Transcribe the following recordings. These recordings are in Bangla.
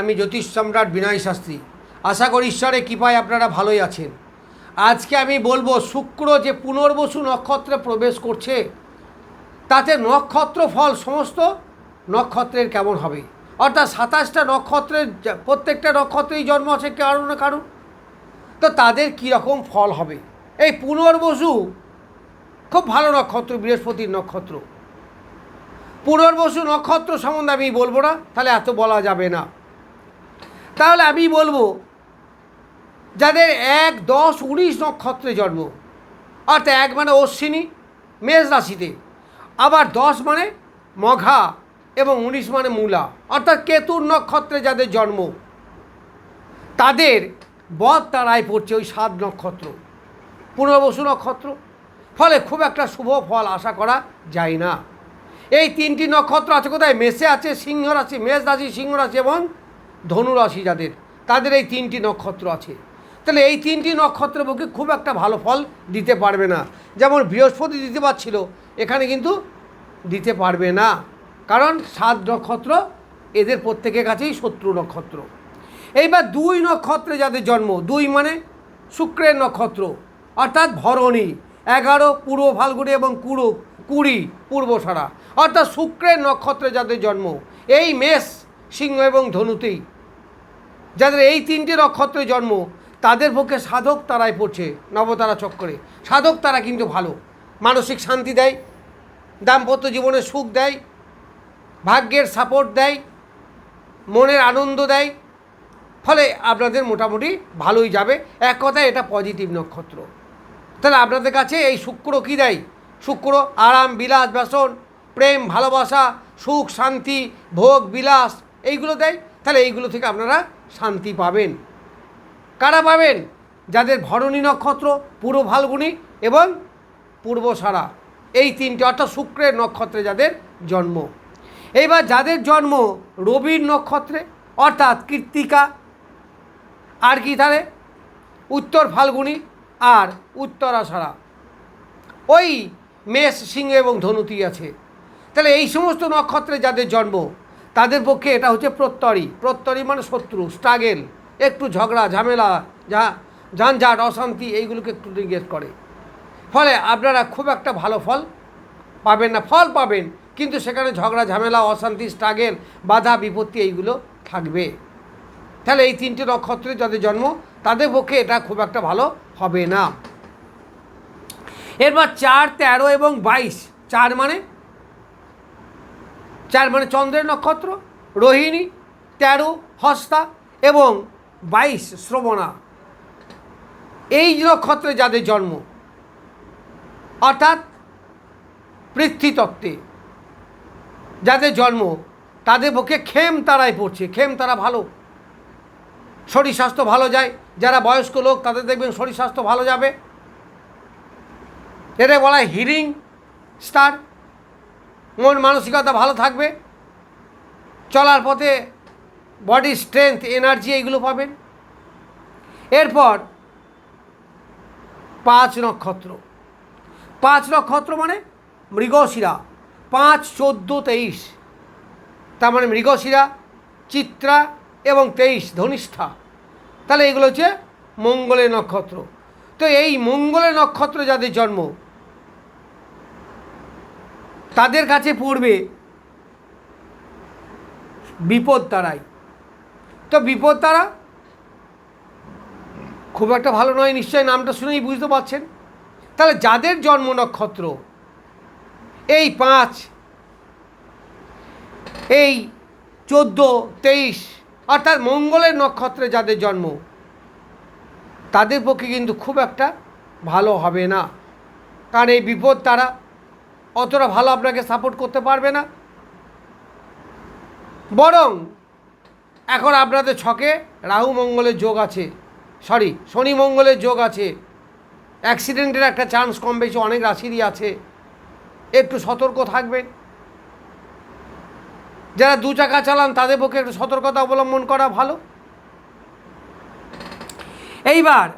আমি জ্যোতিষ সম্রাট বিনয় শাস্ত্রী। আশা করি ঈশ্বরের কৃপায় আপনারা ভালোই আছেন। আজকে আমি বলব, শুক্র যে পুনর্বসু নক্ষত্রে প্রবেশ করছে, তাতে নক্ষত্র ফল সমস্ত নক্ষত্রের কেমন হবে? অর্থাৎ সাতাশটা নক্ষত্রের প্রত্যেকটা নক্ষত্রেই জন্ম আছে কারণ না কারণ তো তাদের কী রকম ফল হবে? এই পুনর্বসু খুব ভালো নক্ষত্র, বৃহস্পতির নক্ষত্র। পুনর্বসু নক্ষত্র সম্বন্ধে আমি বলব না, তাহলে এত বলা যাবে না। তাহলে আমি বলব, যাদের এক, দশ, উনিশ নক্ষত্রে জন্ম, অর্থাৎ এক মানে অশ্বিনী, মেষ রাশিতে, আবার দশ মানে মঘা এবং উনিশ মানে মূলা, অর্থাৎ কেতুর নক্ষত্রে যাদের জন্ম, তাদের বধ তারাই পড়ছে ওই সাত নক্ষত্র, পুনর্বসু নক্ষত্র, ফলে খুব একটা শুভ ফল আশা করা যায় না। এই তিনটি নক্ষত্র আছে কোথায়? মেষে আছে, সিংহ রাশি, মেষ রাশি, সিংহ রাশি এবং ধনু রাশি যাদের, তাদের এই তিনটি নক্ষত্র আছে। তাহলে এই তিনটি নক্ষত্রের পক্ষে খুব একটা ভালো ফল দিতে পারবে না। যেমন বৃহস্পতি দিতে পারছিল, এখানে কিন্তু দিতে পারবে না। কারণ সাত নক্ষত্র এদের প্রত্যেকের কাছেই শত্রু নক্ষত্র। এইবার দুই নক্ষত্রে যাদের জন্ম, দুই মানে শুক্রের নক্ষত্র, অর্থাৎ ভরণী, এগারো পূর্ব ফাল্গুনি এবং কুড়ো কুড়ি পূর্ব সারা। অর্থাৎ শুক্রের নক্ষত্রে যাদের জন্ম, এই মেষ সিংহ এবং ধনুতেই। যাদের এই তিনটে নক্ষত্রে জন্ম, তাদের পক্ষে সাধক তারাই পড়ছে নবতারা চক্করে। সাধক তারা কিন্তু ভালো। মানসিক শান্তি দেয়, দাম্পত্য জীবনে সুখ দেয়, ভাগ্যের সাপোর্ট দেয়, মনের আনন্দ দেয়। ফলে আপনাদের মোটামুটি ভালোই যাবে। এক কথায় এটা পজিটিভ নক্ষত্র। তাহলে আপনাদের কাছে এই শুক্র কী দেয়? শুক্র আরাম, বিলাস ব্যসন প্রেম, ভালোবাসা, সুখ, শান্তি, ভোগ, বিলাস এইগুলো দেয়, তাহলে এইগুলো থেকে আপনারা শান্তি পাবেন। কারা পাবেন? যাদের ভরণী নক্ষত্র পূর্ব ফাল্গুনি এবং পূর্ব সারা। এই তিনটে, অর্থাৎ শুক্রের নক্ষত্রে যাদের জন্ম। এইবার যাদের জন্ম রবির নক্ষত্রে, অর্থাৎ কৃত্তিকা, আর কি তাহলে? উত্তর ফাল্গুনি আর উত্তরাষাঢ়া ওই মেষ, সিংহ এবং ধনুতি আছে। তাহলে এই সমস্ত নক্ষত্রে যাদের জন্ম তাদের পক্ষে এটা হচ্ছে প্রত্যরি। প্রত্যরি মানে শত্রু স্ট্রাগেল একটু ঝগড়া, ঝামেলা, যা ঝঞ্ঝাট অশান্তি, এইগুলোকে একটু নির্গেস করে। ফলে আপনারা খুব একটা ভালো ফল পাবেন না, ফল পাবেন, কিন্তু সেখানে ঝগড়া, ঝামেলা, অশান্তি স্ট্রাগেল বাধা, বিপত্তি, এইগুলো থাকবে। তাহলে এই তিনটে নক্ষত্রে যাদের জন্ম, তাদের পক্ষে এটা খুব একটা ভালো হবে না। এরপর চার, তেরো এবং বাইশ, চার মানে চার মানে চন্দ্রের নক্ষত্র, রোহিণী, তেরো, হস্তা এবং বাইশ, শ্রবণা। এই নক্ষত্রে যাদের জন্ম, অর্থাৎ পৃথ্বীতত্ত্বে যাদের জন্ম, তাদের পক্ষে খেম তারাই পড়ছে খেম তারা ভালো। শরীর স্বাস্থ্য ভালো যায়, যারা বয়স্ক লোক, তাদের দেখবেন শরীর স্বাস্থ্য ভালো যাবে। এটা বলা হয় হিরিং, স্টার মন মানসিকতা ভালো থাকবে। চলার পথে বডি স্ট্রেংথ এনার্জি এইগুলো পাবেন। এরপর পাঁচ নক্ষত্র। পাঁচ নক্ষত্র মানে মৃগশিরা। পাঁচ, চোদ্দ, তেইশ। তার মানে মৃগশিরা, চিত্রা এবং তেইশ ধনিষ্ঠা। তাহলে এগুলো হচ্ছে মঙ্গলের নক্ষত্র। তো এই মঙ্গলের নক্ষত্র যাদের জন্ম তাদের কাছে পড়বে বিপদ তারাই। তো বিপদ তারা খুব একটা ভালো নয় নিশ্চয়ই, নামটা শুনেই বুঝতে পারছেন। তাহলে যাদের জন্ম নক্ষত্র, এই পাঁচ, এই চোদ্দ, তেইশ, অর্থাৎ মঙ্গলের নক্ষত্রে যাদের জন্ম, তাদের পক্ষে কিন্তু খুব একটা ভালো হবে না। কারণ এই বিপদ তারা অতটা ভালো আপনাকে সাপোর্ট করতে পারবে না। বরং এখন আপনাদের ছকে রাহু মঙ্গলের যোগ আছে। সরি শনি মঙ্গলের যোগ আছে। অ্যাক্সিডেন্টের একটা চান্স কম বেশি অনেক রাশিরই আছে। একটু সতর্ক থাকবেন। যারা দু চাকা চালান, তাদের পক্ষে একটু সতর্কতা অবলম্বন করা ভালো। এইবার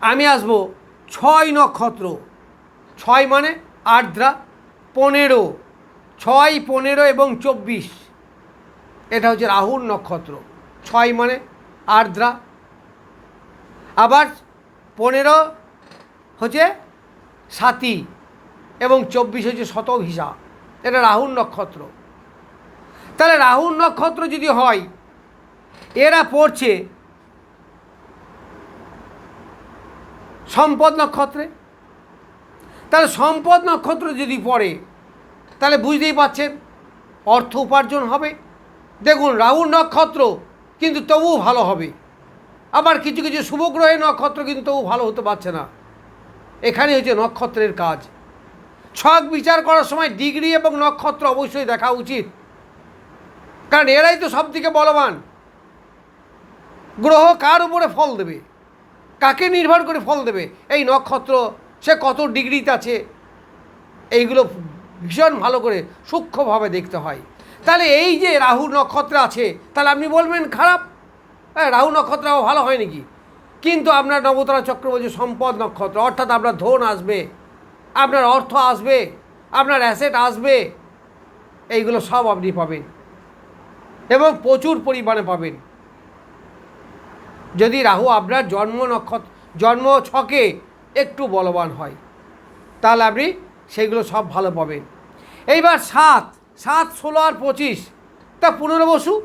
আমি আসব ছয় নক্ষত্র। ছয় মানে আর্দ্রা পনেরো। ছয়, পনেরো এবং চব্বিশ। এটা হচ্ছে রাহুর নক্ষত্র। ছয় মানে আর্দ্রা। আবার পনেরো হচ্ছে সাতি এবং চব্বিশ হচ্ছে শত শতভিসা। এটা রাহুর নক্ষত্র। তাহলে রাহুর নক্ষত্র যদি হয়, এরা পড়ছে সম্পদ নক্ষত্রে। তাহলে সম্পদ নক্ষত্র যদি পড়ে, তাহলে বুঝতেই পাচ্ছেন অর্থ উপার্জন হবে। দেখুন, রাহুর নক্ষত্র কিন্তু তবুও ভালো হবে। আবার কিছু কিছু শুভগ্রহের নক্ষত্র কিন্তু তবু ভালো হতে পারছে না। এখানে হচ্ছে নক্ষত্রের কাজ। ছক বিচার করার সময় ডিগ্রি এবং নক্ষত্র অবশ্যই দেখা উচিত। কারণ এরাই তো সব থেকে বলবান। গ্রহ কার উপরে ফল দেবে? কাকে নির্ভর করে ফল দেবে? এই নক্ষত্র সে কত ডিগ্রিতে আছে? এইগুলো ভীষণ ভালো করে সূক্ষ্মভাবে দেখতে হয়। তাহলে এই যে রাহু নক্ষত্র আছে, তাহলে আপনি বলবেন খারাপ। হ্যাঁ রাহু নক্ষত্র ভালো হয় নাকি? কিন্তু আপনার নবতরা চক্র বলছে সম্পদ নক্ষত্র, অর্থাৎ আপনার ধন আসবে, আপনার অর্থ আসবে, আপনার অ্যাসেট আসবে, এইগুলো সব আপনি পাবেন। এবং প্রচুর পরিমাণে পাবেন। যদি রাহু আপনার জন্ম নক্ষত্র, জন্ম ছকে একটু বলবান হয়। তাহলে আপনি সেগুলো সব ভালো পাবেন। এইবার সাত সাত, ষোলো আর পঁচিশ। তা পুনর্বসু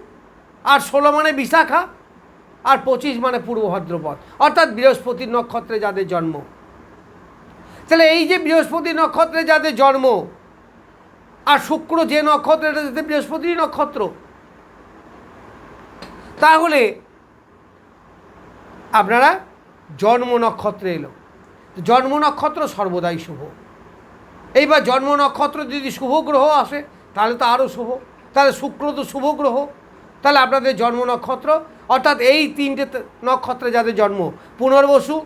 আর ষোলো মানে বিশাখা, আর পঁচিশ মানে পূর্ব ভাদ্রপদ, অর্থাৎ বৃহস্পতির নক্ষত্রে যাদের জন্ম। তাহলে এই যে বৃহস্পতি নক্ষত্রে যাদের জন্ম, আর শুক্র যে নক্ষত্র, এটা যাতে বৃহস্পতির নক্ষত্র। তাহলে আপনারা জন্ম নক্ষত্রে এলো। জন্ম নক্ষত্র সর্বদাই শুভ। এইবার জন্ম নক্ষত্র যদি শুভ গ্রহ আসে, তাহলে তো আরও শুভ। তাহলে শুক্র তো শুভ গ্রহ। তাহলে আপনাদের জন্ম নক্ষত্র, অর্থাৎ এই তিনটে নক্ষত্রে যাদের জন্ম, পুনর্বসু,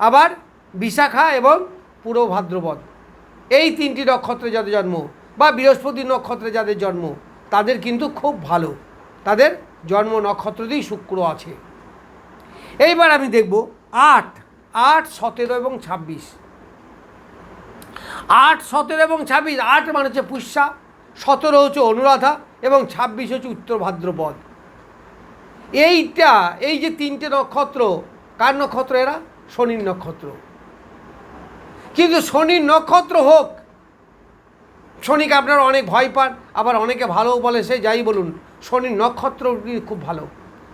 আবার বিশাখা এবং পূর্ব ভাদ্রপদ এই তিনটি নক্ষত্রে যাদের জন্ম বা বৃহস্পতি নক্ষত্রে যাদের জন্ম, তাদের কিন্তু খুব ভালো। তাদের জন্ম নক্ষত্রতেই শুক্র আছে। এইবার আমি দেখব আট। আট, সতেরো এবং ছাব্বিশ। আট, সতেরো এবং ছাব্বিশ, আট মানে হচ্ছে পুষ্যা, সতেরো হচ্ছে অনুরাধা এবং ছাব্বিশ হচ্ছে উত্তর ভাদ্রপদ। এইটা, এই যে তিনটে নক্ষত্র, কার নক্ষত্র এরা? শনির নক্ষত্র। কিন্তু শনির নক্ষত্র হোক, শনিকে আপনারা অনেক ভয় পান, আবার অনেকে ভালোও বলে সে, যাই বলুন, শনির নক্ষত্র খুব ভালো।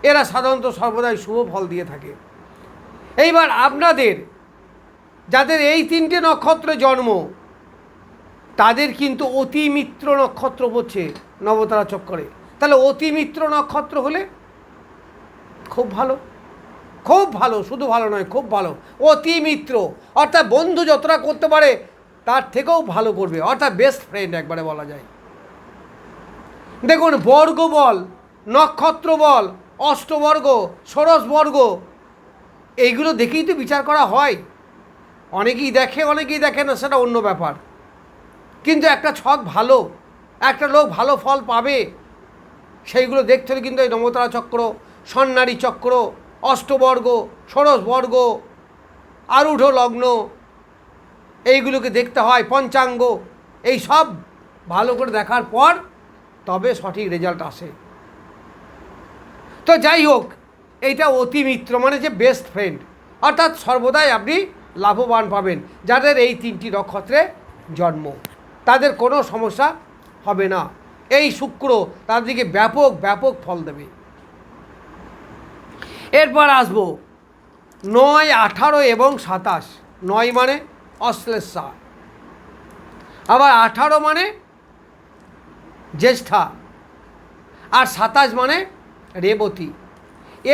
এরা সাধারণত সর্বদাই শুভ ফল দিয়ে থাকে। এইবার আপনাদের, যাদের এই তিনটে নক্ষত্রে জন্ম, তাদের কিন্তু অতি মিত্র নক্ষত্র পড়ছে নবতারা চক্করে। তাহলে অতি মিত্র নক্ষত্র হলে খুব ভালো। খুব ভালো, শুধু ভালো নয়, খুব ভালো। অতি মিত্র অর্থাৎ বন্ধু যতটা করতে পারে, তার থেকেও ভালো করবে। অর্থাৎ বেস্ট ফ্রেন্ড একবারে বলা যায়। দেখুন বর্গ বল নক্ষত্র বল অষ্টবর্গ ষোড়শ বর্গ এইগুলো দেখেই তো বিচার করা হয়। অনেকেই দেখে অনেকেই দেখে না, সেটা অন্য ব্যাপার। কিন্তু একটা ছক ভালো, একটা লোক ভালো ফল পাবে, সেইগুলো দেখতে হলে কিন্তু এই নমতারা চক্র, সন্ন্যারী চক্র, অষ্টবর্গ ষোড়শ বর্গ আরূঢ় লগ্ন এইগুলোকে দেখতে হয়, পঞ্চাঙ্গ, এই সব ভালো করে দেখার পর তবে সঠিক রেজাল্ট আসে। তো যাই হোক এইটা অতি মিত্র মানে যে বেস্ট ফ্রেন্ড অর্থাৎ সর্বদাই আপনি লাভবান পাবেন, যাদের এই তিনটি নক্ষত্রে জন্ম। তাদের কোনো সমস্যা হবে না। এই শুক্র তাদেরকে ব্যাপক ব্যাপক ফল দেবে। এরপর আসব। নয়, আঠারো এবং সাতাশ। নয় মানে অশ্লেষা। আবার আঠারো মানে জ্যেষ্ঠা। আর সাতাশ মানে রেবতী।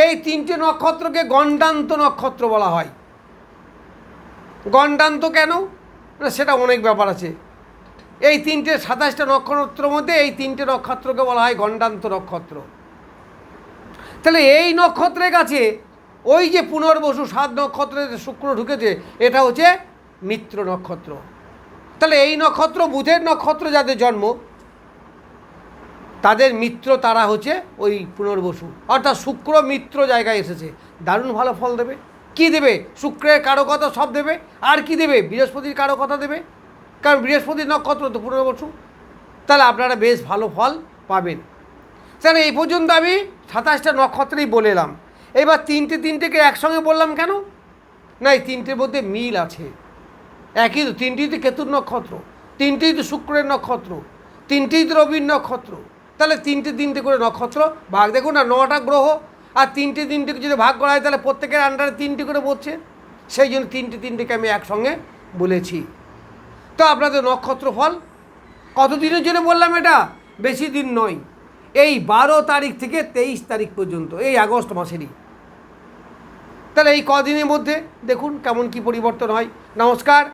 এই তিনটে নক্ষত্রকে গণ্ডান্ত নক্ষত্র বলা হয়। গণ্ডান্ত কেন? সেটা অনেক ব্যাপার আছে। এই তিনটে সাতাশটা নক্ষত্রের মধ্যে এই তিনটে নক্ষত্রকে বলা হয় গণ্ডান্ত নক্ষত্র। তাহলে এই নক্ষত্রের কাছে ওই যে পুনর্বসু সাত নক্ষত্রে শুক্র ঢুকেছে, এটা হচ্ছে মিত্র নক্ষত্র। তাহলে এই নক্ষত্র বুধের নক্ষত্র যাদের জন্ম তাদের মিত্র তারা হচ্ছে ওই পুনর্বসু অর্থাৎ শুক্র মিত্র জায়গায় এসেছে। দারুণ ভালো ফল দেবে। কি দেবে? শুক্রের কারও কথা সব দেবে। আর কি দেবে? বৃহস্পতির কারও কথা দেবে। কারণ বৃহস্পতির নক্ষত্র তো পুনর্বসু তাহলে আপনারা বেশ ভালো ফল পাবেন। তাহলে এই পর্যন্ত আমি সাতাশটা নক্ষত্রেই বলে এলাম। এবার তিনটে তিনটেকে একসঙ্গে বললাম কেন? না এই তিনটের মধ্যে মিল আছে। একই তো তিনটি তো কেতুর নক্ষত্র। তিনটেই তো শুক্রের নক্ষত্র। তিনটেই তো রবির নক্ষত্র। তাহলে তিনটে তিনটে করে নক্ষত্র ভাগ দেখুন না নটা গ্রহ, আর তিনটে তিনটে যদি ভাগ করা হয়, তাহলে প্রত্যেকের আন্ডারে তিনটে করে পড়ছে সেই জন্য তিনটে তিনটেকে আমি একসঙ্গে বলেছি। তো আপনাদের নক্ষত্র ফল, কতদিনের জন্য বললাম এটা? বেশি দিন নয়। এই বারো তারিখ থেকে তেইশ তারিখ পর্যন্ত, এই আগস্ট মাসেরই। তাহলে এই কদিনের মধ্যে দেখুন কেমন কি পরিবর্তন হয়। নমস্কার।